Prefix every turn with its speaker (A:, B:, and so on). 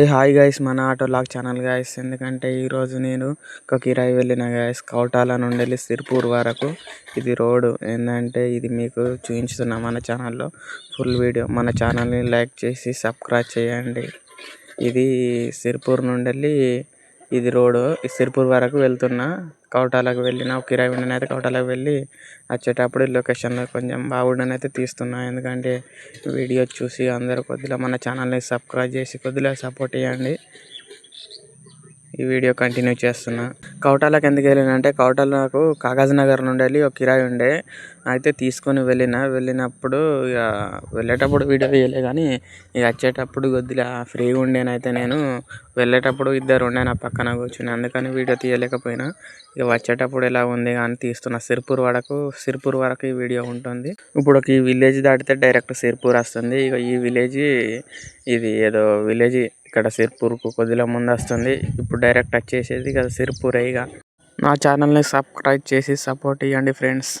A: ఏ hi guys మన auto log channel guys ఎందుకంటే ఈరోజు నేను ఒక కిరాయి వెళ్ళిన గైస్ కౌటాల నుండి వెళ్ళి సిర్పూర్ వరకు ఇది రోడ్. ఏంటంటే ఇది మీకు చూపించుతున్నా మన ఛానల్లో ఫుల్ వీడియో మన ఛానల్ని లైక్ చేసి సబ్స్క్రైబ్ చేయండి. ఇది సిర్పూర్ నుండి వెళ్ళి ఇది రోడ్. సిర్పూర్ వరకు వెళ్తున్నా. కౌటాలకు వెళ్ళిన ఒక కిరాయి ఉండిన అయితే కౌటాలకు వెళ్ళి వచ్చేటప్పుడు లొకేషన్లో కొంచెం బాగుండని అయితే తీస్తున్నా. ఎందుకంటే వీడియో చూసి అందరూ కొద్దిగా మన ఛానల్ని సబ్స్క్రైబ్ చేసి కొద్దిగా సపోర్ట్ చేయండి. ఈ వీడియో కంటిన్యూ చేస్తున్నా. కౌటాలకు ఎందుకు వెళ్ళానంటే కౌటాల నాకు కాగజ్ నగర్ నుండి వెళ్ళి ఒక కిరాయి ఉండే. అయితే తీసుకొని వెళ్ళిన వెళ్ళినప్పుడు ఇక వెళ్ళేటప్పుడు వీడియో తీయలే కానీ ఇక వచ్చేటప్పుడు కొద్దిగా ఫ్రీగా ఉండేనైతే నేను. వెళ్ళేటప్పుడు ఇద్దరు ఉండే నా పక్కన కూర్చుని అందుకని వీడియో తీయలేకపోయినా. ఇక వచ్చేటప్పుడు ఎలా ఉంది కానీ తీస్తున్నా సిర్పూర్ వరకు సిర్పూర్ వరకు ఈ వీడియో ఉంటుంది. ఇప్పుడు ఒక ఈ విలేజ్ దాటితే డైరెక్ట్ సిర్పూర్ వస్తుంది. ఇక ఈ విలేజ్ ఇది ఏదో విలేజ్ ఇక్కడ సిర్పూర్కు కొద్దిగా ముందు వస్తుంది ఇప్పుడు డైరెక్ట్ వచ్చేసేది కదా సిర్పూర్ ఇక. నా ఛానల్ని సబ్స్క్రైబ్ చేసి సపోర్ట్ ఇవ్వండి ఫ్రెండ్స్.